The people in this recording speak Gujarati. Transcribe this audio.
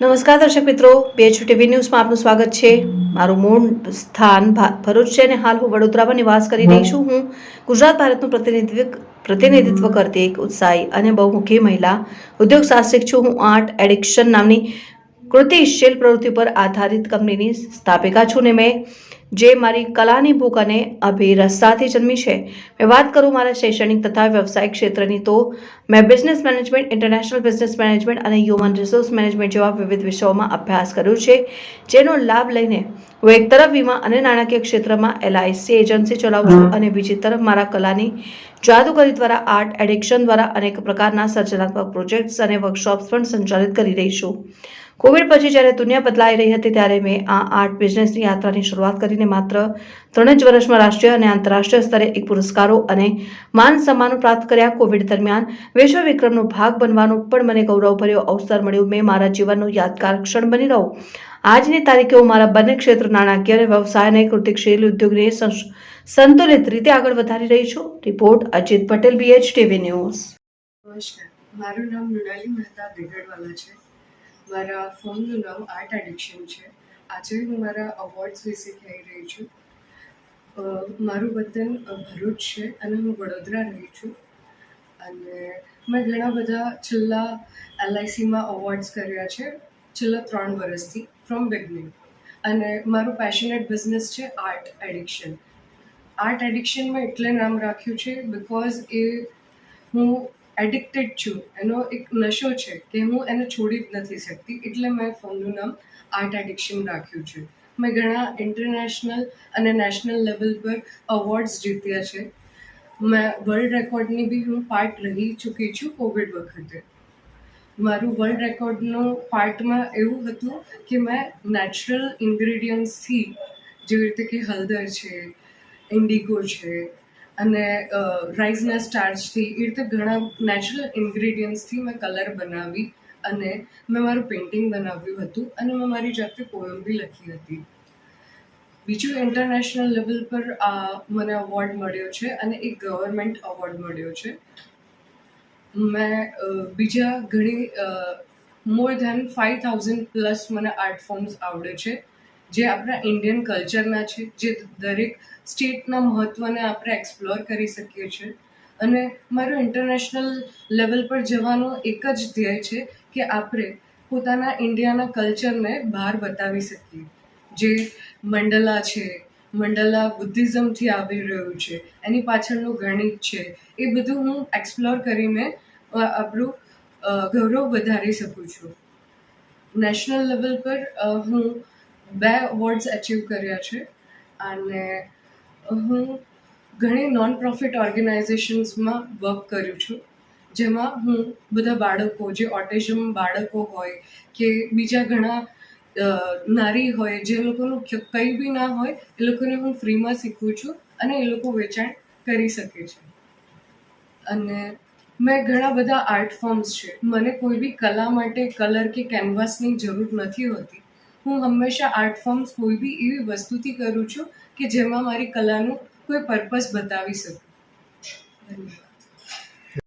નમસ્કાર. દર્શક મિત્રો બેચ ટીવી ન્યૂઝમાં આપનું સ્વાગત છે. મારું મૂળ સ્થાન ભરૂચ છે અને હાલ હું વડોદરામાં નિવાસ કરી રહી છું. હું ગુજરાત ભારતનું પ્રતિનિધિત્વ પ્રતિનિધિત્વ કરતી એક ઉત્સાહી અને બહુમુખી મહિલા ઉદ્યોગ સાહસિક છું. હું આર્ટ એડિક્શન નામની કૃતિશીલ પ્રવૃત્તિ પર આધારિત કંપનીની સ્થાપિકા છું ને મેં. જે મારી કલાની ભૂખ અને અભિરસાથી જન્મી છે. મેં વાત કરું મારા શૈક્ષણિક તથા વ્યવસાયિક ક્ષેત્રની તો મેં business management, international business management અને હ્યુમન રિસોર્સ મેનેજમેન્ટ જેવા વિવિધ વિષયોમાં અભ્યાસ કર્યો છે. જેનો લાભ લઈને હું એક તરફ વીમા અને નાણાકીય ક્ષેત્રમાં એલઆઈસી એજન્સી ચલાવું છું અને બીજી તરફ મારા કલાની જાદુગરી દ્વારા આર્ટ એડિક્શન દ્વારા અનેક પ્રકારના સર્જનાત્મક પ્રોજેક્ટ્સ અને વર્કશોપ્સ પણ સંચાલિત કરી રહી છું. કોવિડ પછી જ્યારે દુનિયા બદલાઈ રહી હતી ત્યારે મેં આ આર્ટ બિઝનેસની યાત્રાની શરૂઆત કરીને માત્ર ત્રણ જ વર્ષમાં રાષ્ટ્રીય અને આંતરરાષ્ટ્રીય સ્તરે એક પુરસ્કારો અને માન સન્માનો પ્રાપ્ત કર્યા. કોવિડ દરમિયાન વિશ્વ વિક્રમનો ભાગ બનવાનો પણ મને ગૌરવભર્યો અવસર મળ્યો. મેં મારા જીવનનું યાદગાર ક્ષણ બની રહ્યો આજની તારીખે હું મારા બંને ક્ષેત્ર નાણાકીય અને વ્યવસાય અને કૃતિશીલ ઉદ્યોગને સંતુલિત રીતે આગળ વધારી રહી છું. Report Ajit Patel BH TV news નમસ્કાર. મારું નામ મૃણાલી મહેતા બેગડવાલા છે. મારા ફોનનું નામ આર્ટ એડિક્શન છે. આજે હું મારા અવોર્ડ્સ વિશે કહી રહી છું. મારું વતન ભરૂચ છે અને હું વડોદરા રહી છું. અને મેં ઘણા બધા છેલ્લા એલઆઈસીમાં અવોર્ડ્સ કર્યા છે, છેલ્લા ત્રણ વર્ષથી ફ્રોમ બિગનિંગ અને મારું પેશનેટ બિઝનેસ છે આર્ટ એડિક્શન. આર્ટ એડિક્શન મેં એટલે નામ રાખ્યું છે બિકોઝ એ હું એડિક્ટેડ છું. એનો એક નશો છે કે હું એને છોડી જ નથી શકતી. એટલે મેં ફોનનું નામ આર્ટ એડિક્શન રાખ્યું છે. મેં ઘણા ઇન્ટરનેશનલ અને નેશનલ લેવલ પર અવોર્ડ્સ જીત્યા છે. મેં વર્લ્ડ રેકોર્ડની બી હું પાર્ટ રહી ચૂકી છું કોવિડ વખતે. મારું વર્લ્ડ રેકોર્ડનું પાર્ટમાં એવું હતું કે મેં નેચરલ ઇન્ગ્રેડિયન્ટ્સથી જેવી રીતે કે હળદર છે ઇન્ડિગો છે અને રાઈસના સ્ટાર્ચથી એ રીતે ઘણા નેચરલ ઇન્ગ્રીડિયન્ટ્સથી મેં કલર બનાવી અને મેં મારું પેઇન્ટિંગ બનાવ્યું હતું અને મેં મારી જાતે પોયમ બી લખી હતી. બીજું ઇન્ટરનેશનલ લેવલ પર આ મને અવોર્ડ મળ્યો છે અને એક ગવર્મેન્ટ અવોર્ડ મળ્યો છે. મેં બીજા ઘણી more than five thousand plus મને આર્ટ ફોર્મ્સ આવડે છે. જે આપણા ઇન્ડિયન કલ્ચરના છે, જે દરેક સ્ટેટના મહત્ત્વને આપણે એક્સપ્લોર કરી શકીએ છીએ. અને મારું ઇન્ટરનેશનલ લેવલ પર જવાનો એક જ ધ્યેય છે કે આપણે પોતાના ઇન્ડિયાના કલ્ચરને બહાર બતાવી શકીએ. જે મંડલા છે, મંડલા બુદ્ધિઝમથી આવી રહ્યું છે, એની પાછળનું ગણિત છે, એ બધું હું એક્સપ્લોર કરીને આપણું ગૌરવ વધારી શકું છું. નેશનલ લેવલ પર હું બે અવોર્ડ્સ અચીવ કર્યા છે. અને હું ઘણી નોન પ્રોફિટ ઓર્ગેનાઇઝેશન્સમાં વર્ક કર્યું છું. જેમાં હું બધા બાળકો, જે ઓટિઝમ બાળકો હોય કે બીજા ઘણા નારી હોય, જે લોકોનું કંઈ બી ના હોય, એ લોકોને હું ફ્રીમાં શીખવું છું અને એ લોકો વેચાણ કરી શકે છે. અને મેં ઘણા બધા આર્ટ ફોર્મ્સ છે. મને કોઈ બી કલા માટે કલર કે કેનવાસની જરૂર નથી હોતી. હું હંમેશા આર્ટ ફોર્મ્સ કોઈ બી એવી વસ્તુથી કરું છું કે જેમાં મારી કલાનું કોઈ પર્પઝ બતાવી શકું. ધન્યવાદ